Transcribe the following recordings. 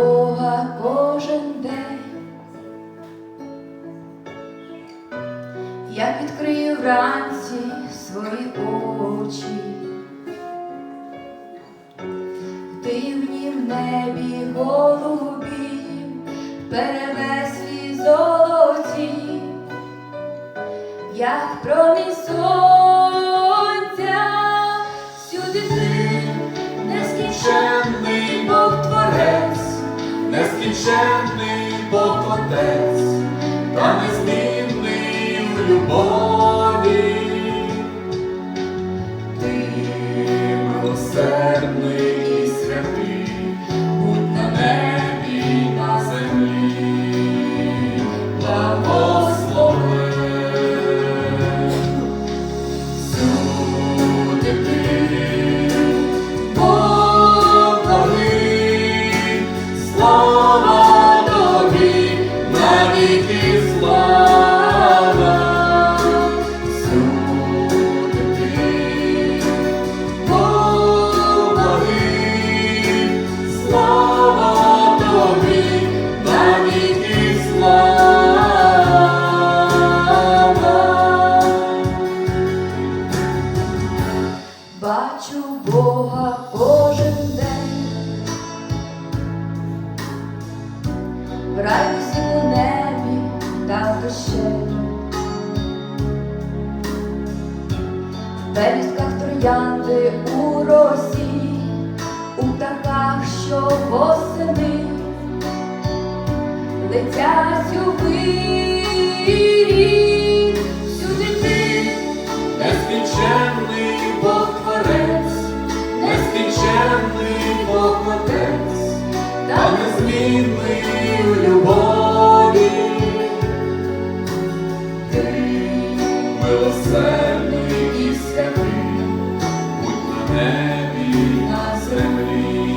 Бога кожен день. Як відкрию вранці свої очі, в дивні в небі голубі, перевеслі золоті, як промінь сонця, нескінченний Бог творець. Нескінченний Бог Отець, та незмінний в любові. Бачу Бога кожен день, в пелюстках троянди у росі, у птахах, що восени летять у вирі, всюди ти. Нескінченний Бог Творець, нескінченний Бог Отець, та незмінний небі і на землі,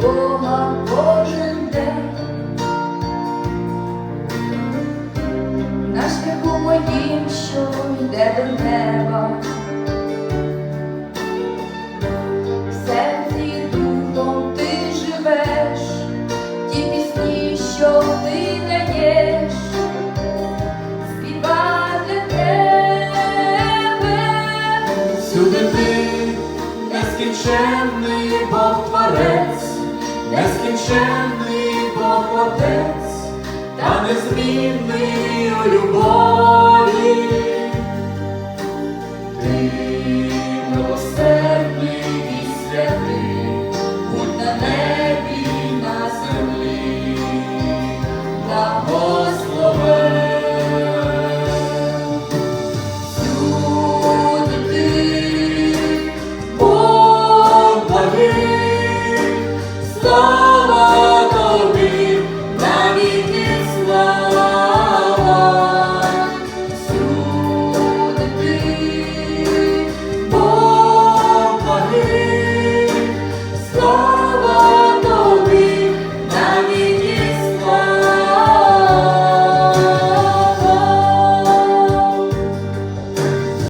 Бога кожен день, на шляху моїм, що йде до неба, в серці духом ти живеш, ті пісні, що ти даєш, співа для тебе. Всюди ти, нескінченний Бог Творець, нескінченний Бог Отець, та незмінний у Lord.